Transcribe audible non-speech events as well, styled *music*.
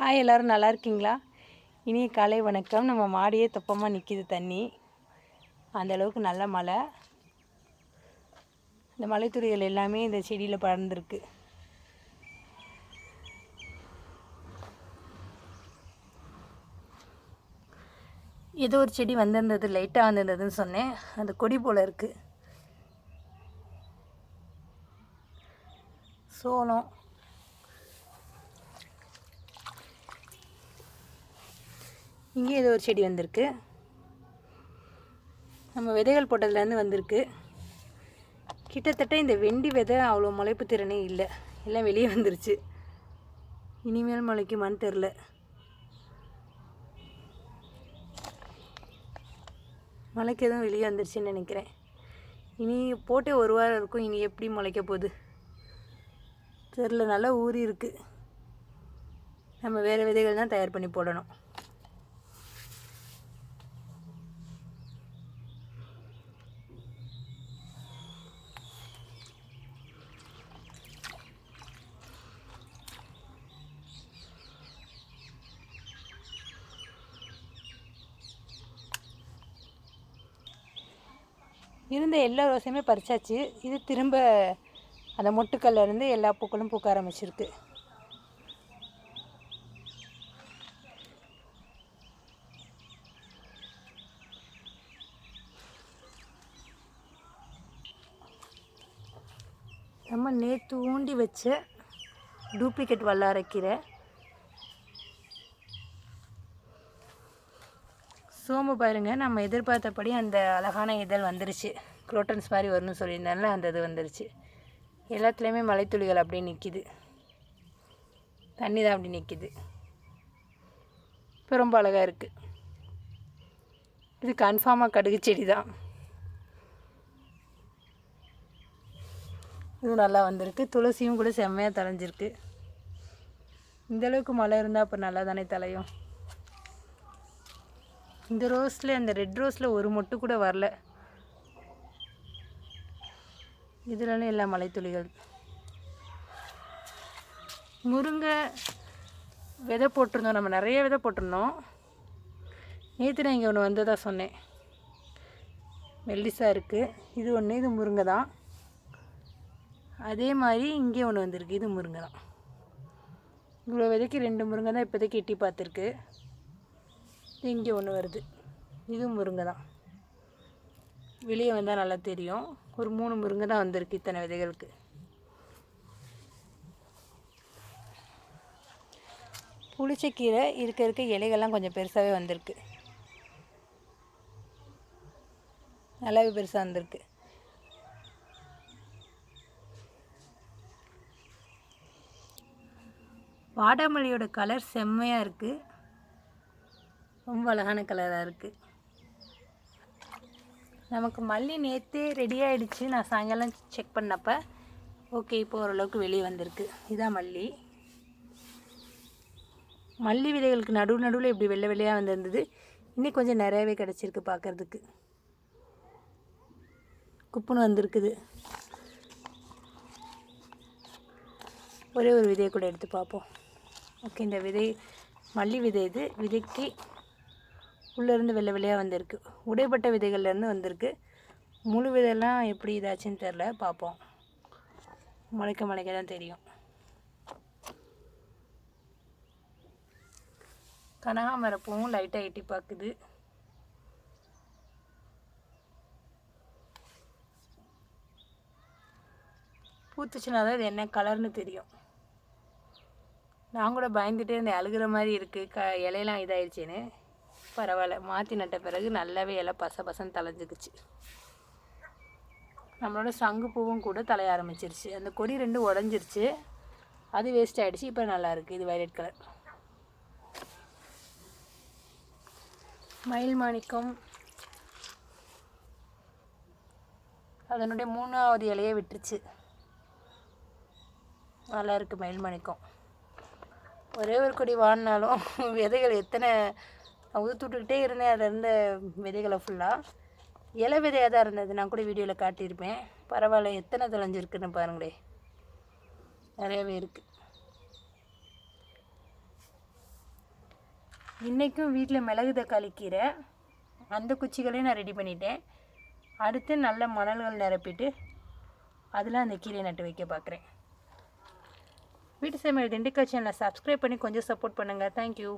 Hi எல்லோரும் நல்லா இருக்கீங்களா? இனிய காலை வணக்கம். நம்ம மாடியே தொப்பமாக நிற்கிது தண்ணி. அந்தளவுக்கு நல்ல மழை. இந்த மலைத்துறைகள் எல்லாமே இந்த செடியில் பறந்துருக்கு ஏதோ ஒரு செடி வந்திருந்தது லைட்டாக வந்திருந்ததுன்னு சொன்னேன். அந்த கொடி போல் இருக்குது சோளம். இங்கே ஏதோ ஒரு செடி வந்திருக்கு. நம்ம விதைகள் போட்டதுலேருந்து வந்திருக்கு. கிட்டத்தட்ட இந்த வெண்டி விதை அவ்வளோ முளைப்பு திறனே இல்லை. எல்லாம் வெளியே வந்துருச்சு. இனிமேல் முளைக்குமான்னு தெரில. முளைக்க எதுவும் வெளியே வந்துருச்சுன்னு நினைக்கிறேன். இனி போட்டே ஒரு வாரம் இருக்கும். இனி எப்படி முளைக்க போகுது? தெரில. நல்லா ஊறி இருக்குது நம்ம வேறு விதைகள் தான் தயார் பண்ணி போடணும். இருந்த எல்லா ரோஸையுமே பறிச்சாச்சு. இது திரும்ப அந்த மொட்டுக்கல்ல இருந்து எல்லா பூக்களும் பூக்க ஆரம்பிச்சிருக்கு. நம்ம நேற்று ஊண்டி வச்ச டூப்ளிகேட் வல்லாரைக்கீரை. சோம்பு பாருங்க நம்ம எதிர்பார்த்தபடி அந்த அழகான இதழ் வந்துருச்சு. குரோட்டன்ஸ் மாதிரி வரணும்னு சொல்லியிருந்தால அந்த இது வந்துருச்சு. எல்லாத்துலேயுமே மலைத்துளிகள் அப்படியே நிற்கிது தண்ணி தான் அப்படி நிற்கிது இப்போ ரொம்ப அழகாக இருக்குது இது கன்ஃபார்மாக கடுகு செடி தான் இதுவும் நல்லா வந்திருக்கு. துளசியும் கூட செம்மையாக தலைஞ்சிருக்கு இந்தளவுக்கு மழை இருந்தால் அப்போ நல்லா தானே தலையும் இந்த ரோஸில் அந்த ரெட் ரோஸில் ஒரு மொட்டு கூட வரல. இதுலலாம் எல்லா மலைத்துளிகள். முருங்கை விதை போட்டிருந்தோம். நம்ம நிறைய விதை போட்டிருந்தோம். நேற்று நான் இங்கே ஒன்று வந்ததாக சொன்னேன். மெல்லிசாக இருக்குது இது ஒன்று இது முருங்கை தான். அதே மாதிரி இங்கே ஒன்று வந்திருக்கு. இது முருங்கை தான். இவ்வளோ விதைக்கு ரெண்டு முருங்கை தான் இப்போதைக்கு எட்டி பார்த்துருக்கு. இங்கே ஒன்று வருது. இது முருங்கை தான். வெளியே வந்தால் நல்லா தெரியும். ஒரு மூணு முருங்கை தான் வந்திருக்கு இத்தனை விதைகளுக்கு. புளிச்சக்கீரை இருக்க இருக்க இலைகள்லாம் கொஞ்சம் பெருசாகவே வந்திருக்கு. நல்லாவே பெருசாக வந்திருக்கு. வாடாமல்லியோட கலர் செம்மையாக இருக்குது ரொம்ப அழகான கலராக இருக்குது நமக்கு மல்லி நேற்றே ரெடி ஆகிடுச்சு நான் சாயங்காலம் செக் பண்ணப்போ ஓகே இப்போ ஓரளவுக்கு வெளியே வந்திருக்கு. இதான் மல்லி. மல்லி விதைகளுக்கு நடுவு நடுவில் இப்படி வெள்ளை வெள்ளையாக வந்திருந்தது. இன்னும் கொஞ்சம் நிறையவே கிடச்சிருக்கு பார்க்குறதுக்கு. குப்புன்னு வந்திருக்குது. ஒரே ஒரு விதையை கூட எடுத்து பார்ப்போம். ஓகே இந்த விதை மல்லி விதை இது. விதைக்கு உள்ளேருந்து வெள்ளை வெள்ளையாக வந்திருக்கு. உடைப்பட்ட விதைகள்லேருந்து வந்திருக்கு. முழு விதையெல்லாம் எப்படி இதாச்சுன்னு தெரில பார்ப்போம். முளைக்க முளைக்க தான் தெரியும். கனகாமரப்பூவும் லைட்டாக எட்டி பார்க்குது. பூத்துச்சுனா தான் இது என்ன கலர்னு தெரியும். நான் கூட பயந்துகிட்டே இருந்தேன் அழுகிற மாதிரி இருக்குது க இலையெல்லாம் இதாகிடுச்சின்னு பரவாயில்ல. மாற்றி நட்ட பிறகு நல்லாவே இலை பச பசன்னு தலைஞ்சிக்குச்சு நம்மளோட சங்கு பூவும் கூட தலைய ஆரம்பிச்சிருச்சு. அந்த கொடி ரெண்டு உடஞ்சிருச்சு. அது வேஸ்ட் ஆகிடுச்சு இப்போ நல்லா இருக்குது இது வயலட் கலர் மயில் மாணிக்கம். அதனுடைய மூணாவது இலையை விட்டுருச்சு. நல்லா இருக்குது மயில் மாணிக்கம். ஒரே ஒரு கொடி வாடினாலும் *laughs* விதைகள் எத்தனை நான் உதுத்து விட்டுக்கிட்டே இருந்தேன். அதில் இருந்த விதைகளை ஃபுல்லாக இலை விதையாக தான் இருந்தது. நான் கூட வீடியோவில் காட்டியிருப்பேன். பரவாயில்ல எத்தனை தொலைஞ்சிருக்குன்னு பாருங்களே. நிறையவே இருக்குது இன்றைக்கும் வீட்டில் மிளகு தக்காளி கீரை. அந்த குச்சிகளையும் நான் ரெடி பண்ணிட்டேன். அடுத்து நல்ல மணல்கள் நிரப்பிட்டு அதில் அந்த கீரையை நட்டு வைக்க பார்க்குறேன் வீட்டு சமையல் திண்டுக்கல் சேனலை சப்ஸ்கிரைப் பண்ணி கொஞ்சம் சப்போர்ட் பண்ணுங்கள் தேங்க்யூ